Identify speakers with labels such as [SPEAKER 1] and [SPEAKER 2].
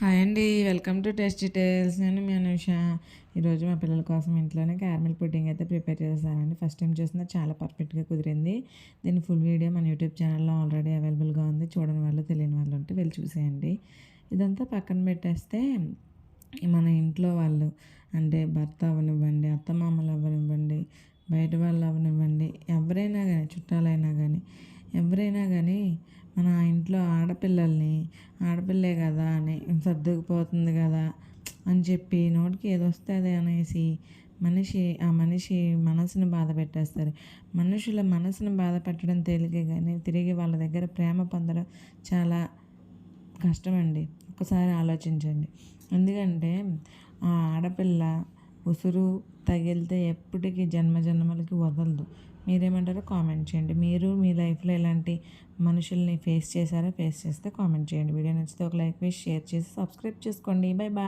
[SPEAKER 1] Hi అండి welcome to taste details నేను మీ అనుష. ఈరోజు మా పిల్లల కోసం ఇంట్లోనే క్యారమిల్ పుడ్డింగ్ అయితే ప్రిపేర్ చేశానండి. ఫస్ట్ టైం చేసిన చాలా పర్ఫెక్ట్గా కుదిరింది. దీని ఫుల్ వీడియో మన యూట్యూబ్ ఛానల్లో ఆల్రెడీ అవైలబుల్గా ఉంది. చూడని వాళ్ళు తెలియని వాళ్ళు ఉంటే వెళ్ళి చూసేయండి. ఇదంతా పక్కన పెట్టేస్తే మన ఇంట్లో వాళ్ళు అంటే భర్త అవనివ్వండి అత్తమామలు అవ్వనివ్వండి బయట వాళ్ళు అవనివ్వండి ఎవరైనా కానీ చుట్టాలైనా కానీ ఎవరైనా కానీ మన ఇంట్లో ఆడపిల్లల్ని ఆడపిల్లే కదా అని సర్దుకుపోతుంది కదా అని చెప్పి నోటికి ఏదో వస్తుంది అనేసి మనిషి ఆ మనిషి మనసును బాధ పెట్టేస్తారు మనుషుల మనసును బాధ పెట్టడం తేలికే కానీ తిరిగి వాళ్ళ దగ్గర ప్రేమ పొందడం చాలా కష్టమండి. ఒకసారి ఆలోచించండి. ఎందుకంటే ఆ ఆడపిల్ల ఉసురు తగిలితే ఎప్పటికీ జన్మ జన్మలకి వదలదు. మీరేమంటారో కామెంట్ చేయండి. మీరు మీ లైఫ్లో ఎలాంటి మనుషుల్ని ఫేస్ చేశారో ఫేస్ చేస్తే కామెంట్ చేయండి. వీడియో నచ్చితే ఒక లైక్ వేసి షేర్ చేసి సబ్స్క్రైబ్ చేసుకోండి. Bye bye